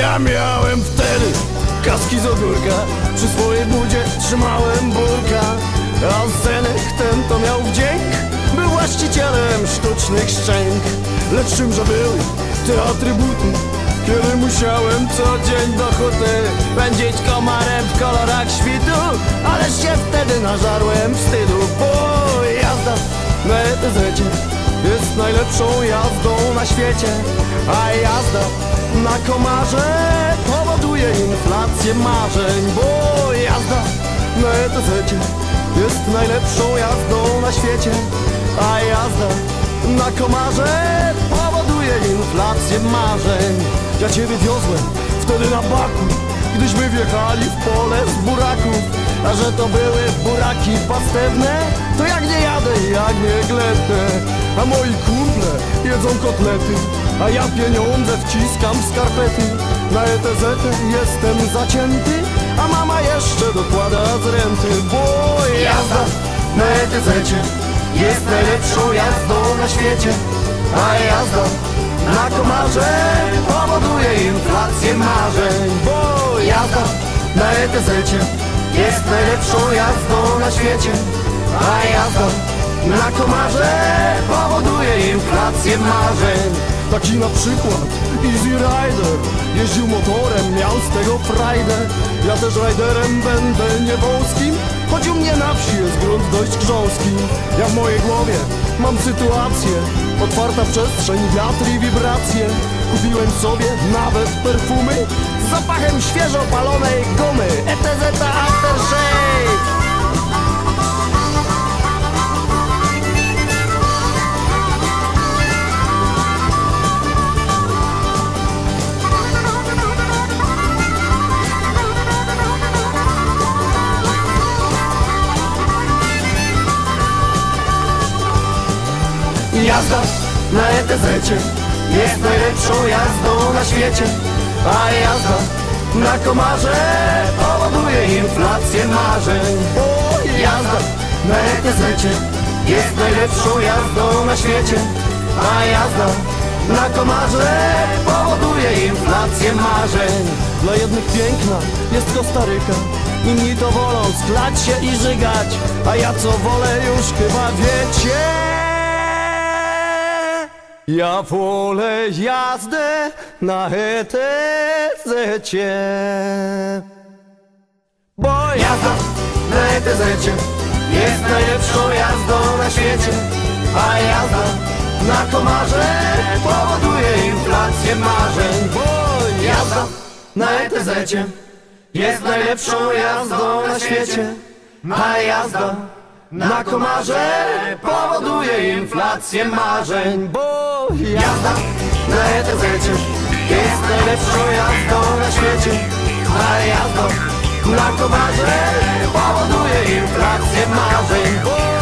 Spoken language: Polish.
Ja miałem wtedy kaski z ogórka Przy swojej budzie trzymałem burka A Zenek ten to miał wdzięk Był właścicielem sztucznych szczęk. Lecz czymże były te atrybuty Kiedy musiałem co dzień do huty Pędzić komarem w kolorach świtu. Ale się wtedy nażarłem wstydu. Bo jazda na ETZ jest najlepszą jazdą na świecie A jazda na komarze powoduje inflację marzeń Bo jazda na ETZ jest najlepszą jazdą na świecie A jazda na komarze powoduje inflację marzeń. Ja ciebie wiozłem wtedy na baku Gdyśmy wjechali w pole z buraków A że to były buraki pastewne To jak nie jadę, jak nie gletnę A moi kumple jedzą kotlety A ja pieniądze wciskam w skarpety Na ETZ jestem zacięty A mama jeszcze dokłada z renty Bo jazda na ETZ jest najlepszą jazdą na świecie. A jazda na komarze powoduje inflację marzeń Bo jazda na ETZ jest najlepszą jazdą na świecie. A jazda na komarze powoduje inflację marzeń Taki na przykład Easy Rider Jeździł motorem, miał z tego frajdę. Ja też riderem będę nie wąskim Choć u mnie na wsi jest grunt dość grząski. Ja w mojej głowie mam sytuację Otwarta przestrzeń, wiatr i wibracje. Kupiłem sobie nawet perfumy Z zapachem świeżo palonej gumy. ETZ Aftershave Jazda na ETZ jest najlepszą jazdą na świecie. A jazda na komarze powoduje inflację marzeń. Jazda na ETZ jest najlepszą jazdą na świecie. A jazda na komarze powoduje inflację marzeń. Dla jednych piękna jest Kostaryka Inni to wolą sklać się i żygać. A ja co wolę już chyba wiecie ja wolę jazdę na ETZ. Bo jazda na ETZ jest najlepszą jazdą na świecie, a jazda na komarze powoduje inflację marzeń. Bo jazda na ETZ jest najlepszą jazdą na świecie, a jazda na komarze powoduje inflację marzeń, bo jazda na ETZ jest najlepszą jazdą na świecie, a jazda na komarze powoduje inflację marzeń, bo